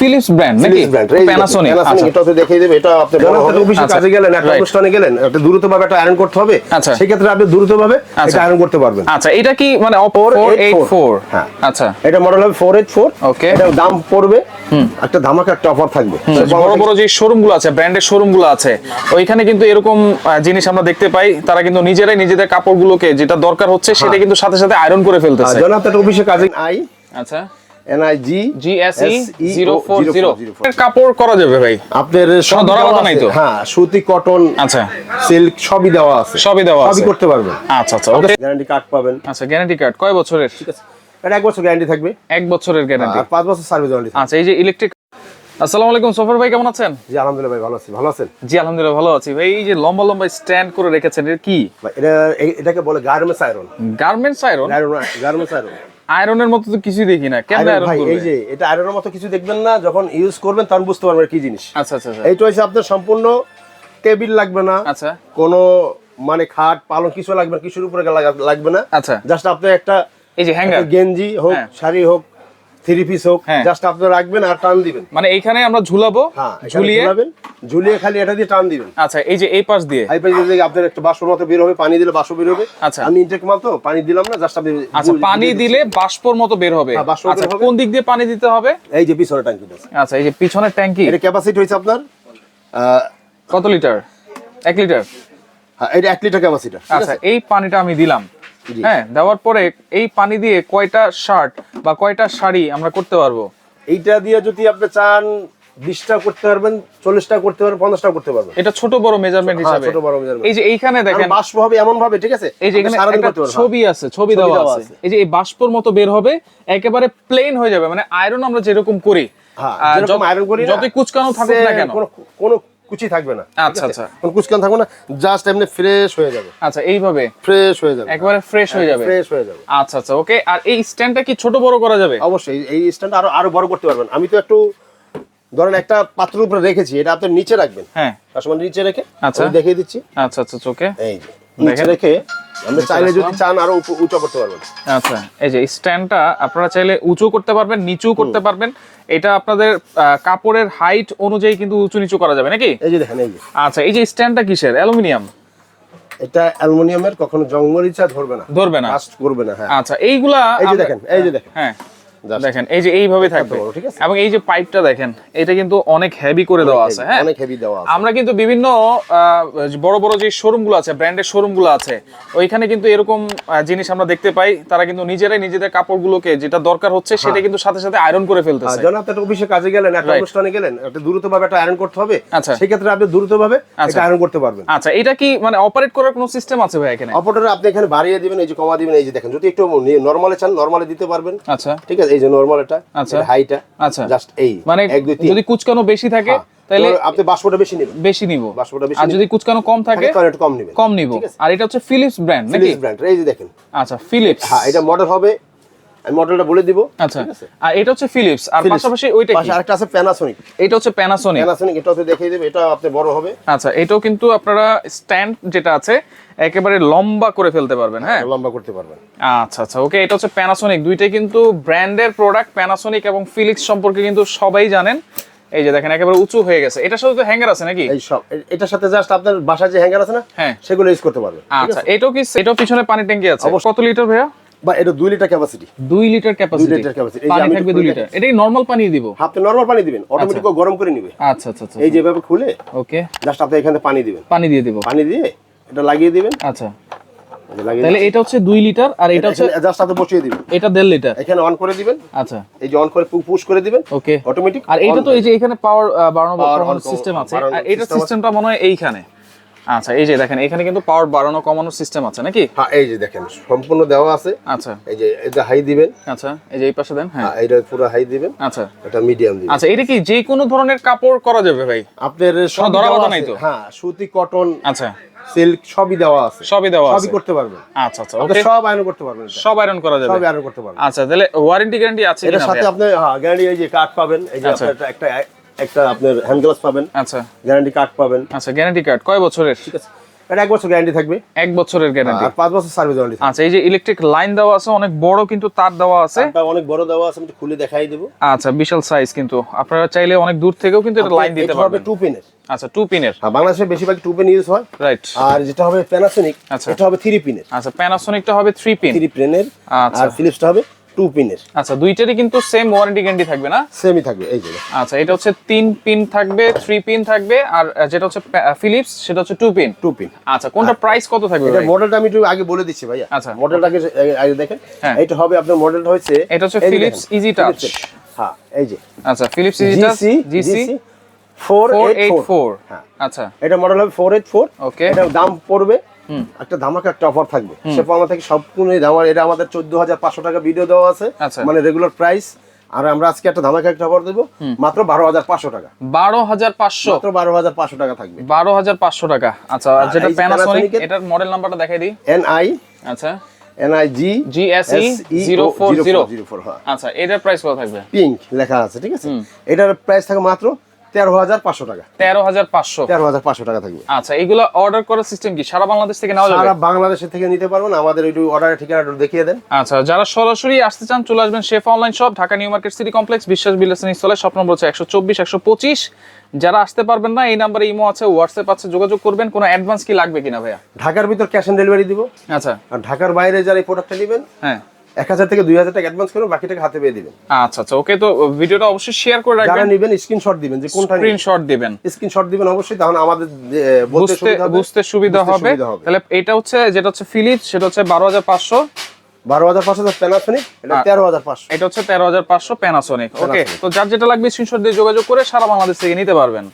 Philips brand নাকি Panasonic Panasonic, এটা তো দেখিয়ে দেবে, এটা আপনি বড় হবে। অফিসে আচ্ছা। কাজে গেলেন, একটা অনুষ্ঠানে গেলেন, একটা দ্রুতভাবে একটা iron করতে হবে। আচ্ছা। সেক্ষেত্রে আপনি দ্রুতভাবে আচ্ছা। এটা iron করতে পারবেন। আচ্ছা এটা কি মানে অপো 484 হ্যাঁ। আচ্ছা এটা মডেল হবে 484 Okay. এটা দাম পড়বে একটা ধামাকা একটা অফার থাকবে বড় বড় যে শোরুমগুলো আছে ব্র্যান্ডের শোরুমগুলো আছে ওইখানে কিন্তু এরকম জিনিস আমরা দেখতে পাই তারা কিন্তু নিজেরাই নিজেদের কাপড়গুলোকে যেটা দরকার হচ্ছে হ্যাঁ। সেটা কিন্তু সাথে সাথে আয়রন করে ফেলতেছে জনাব একটা অফিসে কাজে আই আচ্ছা এনআইজি জিএসই E 040 কাপড় করা যাবে ভাই। আপনার সব ধরা দেওয়া নাই তো? হ্যাঁ সুতি কটন আচ্ছা। সিল্ক সবই দেওয়া আছে। সবই দেওয়া সবই করতে পারবেন। আচ্ছা আচ্ছা ওকে। গ্যারান্টি কার্ড পাবেন। আচ্ছা গ্যারান্টি কার্ড কয় বছরের? ঠিক আছে। এটা এক বছর গ্যারান্টি থাকবে। এক বছরের গ্যারান্টি আর পাঁচ বছর সার্ভিস ওয়ারেন্টি আচ্ছা এই যে ইলেকট্রিক আসসালামু আলাইকুম সফর ভাই কেমন আছেন? জি আলহামদুলিল্লাহ ভাই ভালো আছি। ভালো আছেন? জি আলহামদুলিল্লাহ ভালো আছি। ভাই এই যে লম্বা লম্বা স্ট্যান্ড করে রেখেছেন এটা কি? এটা এটাকে বলে garments iron garments iron garments iron আয়রনের মতো তো কিছুই দেখি না। কেন আয়রন ভাই এই যে এটা আয়রনের মতো কিছু দেখবেন না যখন ইউজ করবেন তখন বুঝতে পারবেন কি জিনিস। আচ্ছা আচ্ছা আচ্ছা। এইটা হচ্ছে আপনার সম্পূর্ণ টেবিল লাগবে না। আচ্ছা। কোনো মানে খাট পালং কিছু লাগবে না কিছুর উপরে লাগবে না। আচ্ছা। জাস্ট আপনি একটা এই যে হ্যাঙ্গার গেঞ্জি হোক হ্যাঁ। শাড়ি হোক থ্রি পিস হোক হ্যাঁ। জাস্ট আপনি রাখবেন আর টান দিবেন। মানে এইখানে আমরা ঝুলাবো হ্যাঁ ঝুলিয়ে ঝুলিয়ে খালি এটা দিয়ে টান দিবেন। আচ্ছা এই যে এই পাশ দিয়ে? আই পাশে যদি আপনার একটা মতো বের হবে পানি দিলে বাষ্প বের হবে। আচ্ছা। আমি ইনটেক মাল তো পানি দিলাম না জাস্ট আপনি আচ্ছা পানি দিলে বাষ্পর মতো বের হবে। হ্যাঁ, আচ্ছা কোন দিক দিয়ে পানি দিতে হবে? এই যে পিছনে ট্যাঙ্কিটা আছে। আচ্ছা এই যে পিছনের ট্যাঙ্কি। এটা ক্যাপাসিটি হয়েছে আপনার কত লিটার? এক লিটার? হ্যাঁ, এটা এক লিটার ক্যাপাসিটি আচ্ছা এই পানিটা আমি দিলাম। হ্যাঁ দেওয়ার পরে এই পানি দিয়ে কয়টা শার্ট বা কয়টা শাড়ি আমরা করতে পারব? এইটা দিয়ে যদি আপনি চান বিশটা করতে পারবেন চল্লিশটা করতে পারবেন পঞ্চাশটা করতে পারবেন। এটা ছোট বড় মেজারমেন্ট হ্যাঁ, হিসাবে। ছোট বড় measurement। এই যে এইখানে দেখেন বাষ্প হবে এমন ভাবে ঠিক আছে? এই যে এখানে। ছবি আছে ছবি দেওয়া আছে। এই যে এই বাষ্পর মতো বের হবে একেবারে প্লেন হয়ে যাবে। মানে আয়রন আমরা যেরকম করি হ্যাঁ, যত- iron করি যতই কুচকানো থাকুক না কোনো কোনো কুচি থাকবে না আচ্ছা, আচ্ছা। কোনো কুচকান থাকবে না জাস্ট এমনি ফ্রেশ হয়ে যাবে। আচ্ছা এইভাবে? ফ্রেশ হয়ে যাবে। একবারে ফ্রেশ হয়ে যাবে? ফ্রেশ হয়ে যাবে। আচ্ছা আচ্ছা ওকে আর এই স্ট্যান্ডটা কি ছোট বড় করা যাবে? অবশ্যই এই স্ট্যান্ড আরও আরও বড় করতে পারবেন। আমি তো একটু ধরেন একটা পাত্রের উপরে রেখেছি এটা আপনি নিচে রাখবেন। হ্যাঁ। কাস্টমার নিচে রেখে আচ্ছা। দেখিয়ে দিচ্ছি। আচ্ছা আচ্ছা ওকে এই যে নিচে রেখে আমরা চাইলে যদি চান আরও উঁচু করতে পারবেন। আচ্ছা এই যে স্ট্যান্ডটা আপনারা চাইলে উঁচু করতে পারবেন নিচু করতে পারবেন। এটা আপনাদের কাপড়ের হাইট অনুযায়ী কিন্তু উঁচু নিচু করা যাবে নাকি? এই যে দেখেন এই যে। আচ্ছা এই যে স্ট্যান্ডটা কিসের? অ্যালুমিনিয়াম? এটা অ্যালুমিনিয়ামের কখনো জঙ্গলিচা ধরবে না। ধরবে না। করবে না হ্যাঁ। আচ্ছা এইগুলা এই যে দেখেন এই যে দেখেন। হ্যাঁ। দেখেন এই যে এইভাবে থাকবে। ঠিক আছে? এবং এই যে পাইপটা দেখেন এটা কিন্তু অনেক হেভি করে দেওয়া আছে হ্যাঁ? অনেক হেভি দেওয়া আছে। আমরা কিন্তু বিভিন্ন বড় বড় যে শোরুমগুলো আছে ব্র্যান্ডের শোরুমগুলো আছে ওইখানে কিন্তু এরকম জিনিস আমরা দেখতে পাই। তারা কিন্তু নিজেরাই নিজেদের কাপড়গুলোকে যেটা দরকার হচ্ছে সেটা কিন্তু সাথে সাথে আয়রন করে ফেলতেছে। যখন আপনি একটা অফিসে কাজে গেলেন একটা. অনুষ্ঠানে গেলেন একটা দ্রুতভাবে একটা আয়রন করতে হবে আচ্ছা। সেক্ষেত্রে আপনি দ্রুতভাবে আচ্ছা। এটা আয়রন করতে পারবেন। আচ্ছা এটা কি মানে অপারেট করার কোনো সিস্টেম আছে ভাই এখানে? অপরটা আপনি এখানে বাড়িয়ে দিবেন এই যে কমা দিবেন এই যে দেখেন যদি একটু নরমালে চান নরমালে দিতে পারবেন। আচ্ছা। ঠিক আছে এই যে নরমাল এটা আচ্ছা। হাইটা আচ্ছা। জাস্ট এই মানে যদি কুচকানো বেশি থাকে হ্যাঁ। তাহলে আপনি বাষ্পটা বেশি নেবেন। বেশি নিব। বাষ্পটা বেশি আর যদি কুচকানো কম থাকে তাহলে একটু কম নেবেন। কম নিব। আর এটা হচ্ছে ফিলিপস ব্র্যান্ড নাকি? ফিলিপস ব্র্যান্ড এই যে দেখেন। আচ্ছা ফিলিপস হ্যাঁ এটা মডেল হবে আমি মডেলটা বলে দিব। আচ্ছা। আর এটা হচ্ছে ফিলিপস আর পাশাপাশি ওইটা কি? আরেকটা আছে প্যানাসোনিক এটা হচ্ছে প্যানাসোনিক প্যানাসোনিক এটা হচ্ছে দেখিয়ে দেবে এটা আপনি বড় হবে। আচ্ছা এটাও কিন্তু আপনারা স্ট্যান্ড যেটা আছে একেবারে লম্বা করে ফেলতে পারবেন হ্যাঁ? লম্বা করতে পারবেন। আচ্ছা আচ্ছা ওকে এটা হচ্ছে প্যানাসোনিক দুইটাই কিন্তু ব্র্যান্ডের প্রোডাক্ট প্যানাসোনিক এবং ফিলিক্স সম্পর্কে কিন্তু সবাই জানেন। এই যে দেখেন একেবারে উঁচু হয়ে গেছে। এটার সাথে তো হ্যাঙ্গার আছে নাকি? এই সব এটার সাথে জাস্ট আপনার বাসায় যে হ্যাঙ্গার আছে না হ্যাঁ। সেগুলো ইউজ করতে পারবেন। আচ্ছা এটাও কি এটাও পিছনে পানি ট্যাঙ্কি আছে? কত লিটার ভাইয়া? বা এটা দুই লিটার ক্যাপাসিটি দুই লিটার ক্যাপাসিটি দুই লিটার capacity। এই যে পানি থাকবে একটু দুই খুলে লিটার এটাই নর্মাল পানি দিব। আপনি নরমাল পানি দিবেন অটোমেটিক গরম করে নিবে। আচ্ছা আচ্ছা আচ্ছা এই যেভাবে খুলে ওকে। জাস্ট আপনি এখানে পানি দিবেন। পানি দিয়ে দিব। পানি দিয়ে এটা লাগিয়ে দিবেন। আচ্ছা। তাহলে এটা হচ্ছে দুই লিটার আর এটা হচ্ছে জাস্ট আপনি বসিয়ে দিবেন। এটা দেড় লিটার এখানে অন করে দিবেন। আচ্ছা। এই যে অন করে পুশ করে দিবেন। ওকে। অটোমেটিক আর এইটা তো এই যে এখানে পাওয়ার বাড়ানো সিস্টেম আছে। আর আছে। সিস্টেমটা মনে হয় এইখানে। আচ্ছা এই যে দেখেন এখানে কিন্তু পাওয়ার বাড়ানো কমানোর সিস্টেম আছে নাকি? হ্যাঁ এই যে দেখেন সম্পূর্ণ দেওয়া আছে। আচ্ছা। এই যে এটা হাই দিবেন। আচ্ছা এই যে এই পাশে দেন হ্যাঁ। হ্যাঁ, এটা পুরো হাই দিবেন। আচ্ছা। এটা মিডিয়াম দিবেন। আচ্ছা এটা কি যে কোনো ধরনের কাপড় করা যাবে ভাই? আপনার সব ধরা বাঁধা নাই তো? হ্যাঁ সুতি কটন আচ্ছা। সিল্ক সবই দেওয়া আছে। সবই দেওয়া আছে। সবই করতে পারবেন। আচ্ছা আচ্ছা ওকে সব আয়রন করতে পারবেন সব আয়রন করা যাবে। সবই আয়রন করতে পারবেন। আচ্ছা তাহলে ওয়ারেন্টি গ্যারান্টি আছে কিনা সাথে? আপনি হ্যাঁ গ্যারান্টি এই যে কার্ড পাবেন। এই যে আচ্ছা। আপনার একটা একটা আপনার হ্যান্ড গ্লাভস পাবেন আচ্ছা। গ্যারান্টি কার্ড পাবেন। আচ্ছা গ্যারান্টি কার্ড কয় বছরের? ঠিক আছে। এটা এক বছর গ্যারান্টি থাকবে। এক বছরের গ্যারান্টি আর পাঁচ বছর সার্ভিস ওয়ারেন্টি আচ্ছা এই যে ইলেকট্রিক লাইন দেওয়া আছে অনেক বড় কিন্তু তার দেওয়া আছে। অনেক বড় দেওয়া আছে আমি খুলে দেখাই দেবো। আচ্ছা বিশাল সাইজ কিন্তু। আপনারা চাইলে অনেক দূর থেকেও কিন্তু এটা লাইন দিতে পারবেন। টু পিনের আচ্ছা টু পিনের হ্যাঁ বাংলাদেশে বেশিরভাগ টু পিন ইউজ হয়। রাইট আর যেটা হবে প্যানাসোনিক আচ্ছা। এটা হবে থ্রি পিনের আচ্ছা প্যানাসোনিকটা হবে থ্রি পিন থ্রি পিনের আচ্ছা। আর ফিলিপসটা হবে টু পিনের আচ্ছা দুইটারই কিন্তু সেম ওয়ারেন্টি গ্যারান্টি থাকবে না? সেমই থাকবে এই যে। আচ্ছা এটা হচ্ছে তিন পিন থাকবে থ্রি পিন থাকবে আর যেটা হচ্ছে ফিলিপস সেটা হচ্ছে টু পিন টু পিন আচ্ছা কোনটা প্রাইস কত থাকবে এটা মডেলটা আমি একটু আগে বলে দিচ্ছি ভাইয়া। আচ্ছা। মডেলটাকে আগে দেখেন। হ্যাঁ। এটা হবে আপনার মডেলটা হচ্ছে এটা হচ্ছে ফিলিপস ইজি। Philips-এর। হ্যাঁ এই যে। আচ্ছা Philips ইজিটা GC GC GC four four eight eight four হ্যাঁ। আচ্ছা। এটা মডেল হবে ফোর এইট ফোর ওকে এটা দাম পড়বে একটা ধামাকা একটা অফার থাকবে। সে পাওনা থেকে সম্পূর্ণ দাম এটা আমাদের চোদ্দ হাজার পাঁচশো টাকা ভিডিও দেওয়া আছে। আচ্ছা। মানে রেগুলার প্রাইস আর আমরা আজকে একটা ধামাকা একটা অফার দেবো মাত্র বারো হাজার পাঁচশো টাকা। বারো হাজার পাঁচশো। মাত্র বারো হাজার পাঁচশো টাকা থাকবে। বারো হাজার পাঁচশো টাকা। আচ্ছা যেটা প্যানাসোনিক এটার মডেল নাম্বারটা দেখাই দিই। এন আই আচ্ছা। N I G GSE 040 zero four হ্যাঁ। আচ্ছা এটার প্রাইস কত থাকবে? পিঙ্ক লেখা আছে ঠিক আছে? এটার প্রাইস থাকে মাত্র তেরো হাজার পাঁচশো টাকা। তেরো হাজার পাঁচশো। তেরো হাজার পাঁচশো টাকা থাকবে। আচ্ছা এগুলো অর্ডার করার সিস্টেম কি? সারা বাংলাদেশ থেকে নেওয়া যাবে? সারা বাংলাদেশের থেকে নিতে পারবেন আমাদের ওই অর্ডারের ঠিকানাটা দেখিয়ে দেন। আচ্ছা যারা সরাসরি আসতে চান চলে আসবেন chef online shop Dhaka new market city complex Biswas বিলেসন স্থলে শপ নম্বর হচ্ছে একশো চব্বিশ একশো পঁচিশ। যারা আসতে পারবেন না এই নাম্বারে ইমো আছে হোয়াটসঅ্যাপ আছে যোগাযোগ করবেন। কোনো অ্যাডভান্স কি লাগবে কিনা ভাইয়া? ঢাকার ভিতর ক্যাশ অন ডেলিভারি দিব। আচ্ছা। আর ঢাকার বাইরে যারা এই প্রোডাক্টটা নেবেন হ্যাঁ। এক হাজার থেকে দুই হাজার টাকা অ্যাডভান্স করবেন বাকি টাকা হাতে পেয়ে দিবেন। আচ্ছা আচ্ছা ওকে তো ভিডিওটা অবশ্যই শেয়ার করে যারা নেবেন স্ক্রিনশট দিবেন যে কোনটা স্ক্রিনশট দিবেন। স্ক্রিনশট দিবেন অবশ্যই তাহলে আমাদের বলতে বুঝতে সুবিধা হবে বুঝতে সুবিধা হবে। তাহলে এটা হচ্ছে যেটা হচ্ছে ফিলিপস সেটা হচ্ছে বারো হাজার পাঁচশো। বারো হাজার পাঁচশো প্যানাসনিক এটা তেরো হাজার পাঁচশো। এটা হচ্ছে তেরো হাজার পাঁচশো প্যানাসোনিক ওকে? তো যার যেটা লাগবে স্ক্রিনশট দিয়ে যোগাযোগ করে সারা বাংলাদেশ থেকে নিতে পারবেন।